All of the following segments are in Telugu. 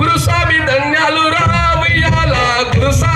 గురుస్వామి ధన్యాలు రావయ్యాల? గురుస్వామి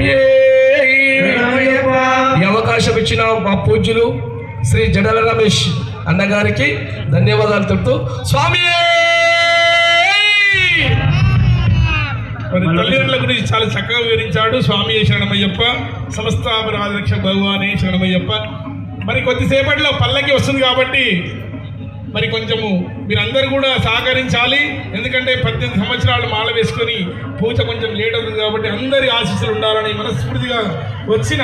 ఈ అవకాశం ఇచ్చిన మా పూజ్యులు శ్రీ జడల రమేష్ అన్నగారికి ధన్యవాదాలు తెలుపుతూ స్వామి! మరి తల్లిదండ్రుల గురించి చాలా చక్కగా వివరించాడు స్వామి శరణమయ్యప్ప సంస్థాపరాధరక్ష భగవాని శరణమయ్యప్ప. మరి కొద్దిసేపట్లో పల్లకి వస్తుంది కాబట్టి మరి కొంచెము మీరందరూ కూడా సహకరించాలి. ఎందుకంటే పద్దెనిమిది సంవత్సరాలు మాల వేసుకొని పూజ కొంచెం లేట్ అవుతుంది కాబట్టి అందరి ఆశీస్సులు ఉండాలని మనస్ఫూర్తిగా వచ్చిన